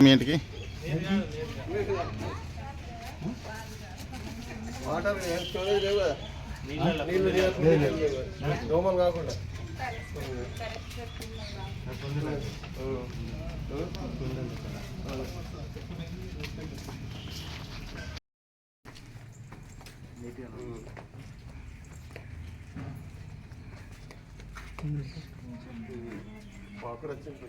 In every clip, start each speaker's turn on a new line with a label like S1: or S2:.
S1: మీ ఇంటికి
S2: water storage లేవు కదా నీళ్ళు దోమలు కాకుండా పాకడ వచ్చింది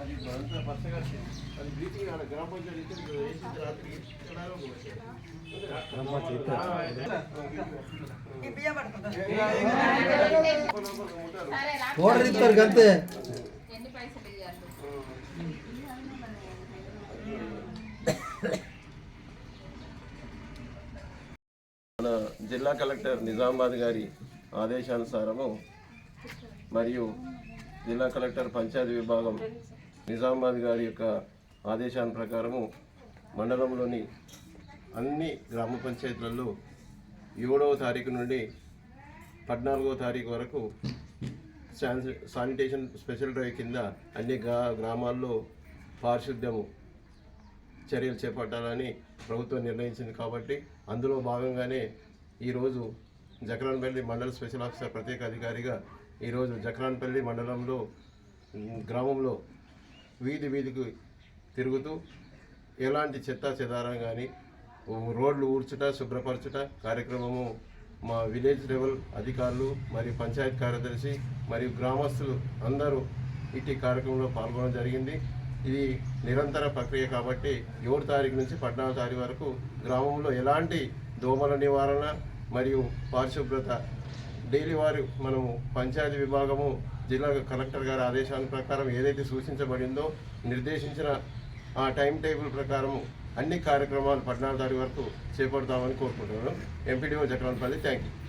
S2: అది అంతా పచ్చగా అది ఆడ గ్రామ పంచాయతీ రాత్రి.
S3: ఓడర్ ఇస్తారు
S2: మన జిల్లా కలెక్టర్ నిజామాబాద్ గారి ఆదేశానుసారము మరియు జిల్లా కలెక్టర్ పంచాయతీ విభాగం నిజామాబాద్ గారి యొక్క ఆదేశాల ప్రకారము మండలంలోని అన్ని గ్రామ పంచాయతీలలో ఏడవ తారీఖు నుండి పద్నాలుగవ తారీఖు వరకు శాన్- శానిటేషన్ స్పెషల్ డ్రైవ్ కింద అన్ని గ్రామాల్లో పారిశుద్ధ్యము చర్యలు చేపట్టాలని ప్రభుత్వం నిర్ణయించింది కాబట్టి అందులో భాగంగానే ఈరోజు జక్రాన్పల్లి మండల స్పెషల్ ఆఫీసర్ ప్రత్యేక అధికారిగా ఈరోజు జక్రాన్పల్లి మండలంలో గ్రామంలో వీధి వీధికి తిరుగుతూ ఎలాంటి చెత్త చెదారం కానీ రోడ్లు ఊడ్చుట శుభ్రపరచుట కార్యక్రమము మా విలేజ్ లెవెల్ అధికారులు మరియు పంచాయత్ కార్యదర్శి మరియు గ్రామస్తులు అందరూ ఇటీ కార్యక్రమంలో పాల్గొనడం జరిగింది. ఇది నిరంతర ప్రక్రియ కాబట్టి ఏడు తారీఖు నుంచి పద్నాలుగు తారీఖు వరకు గ్రామంలో ఎలాంటి దోమల నివారణ మరియు పారిశుభ్రత డైలీ వారు మనము పంచాయతీ విభాగము జిల్లా కలెక్టర్ గారి ఆదేశాల ప్రకారం ఏదైతే సూచించబడిందో నిర్దేశించిన ఆ టైం టేబుల్ ప్రకారం అన్ని కార్యక్రమాలు పద్నాలుగు తారీఖు వరకు చేపడతామని కోరుకుంటున్నాను. MPDO Jakranpally thank you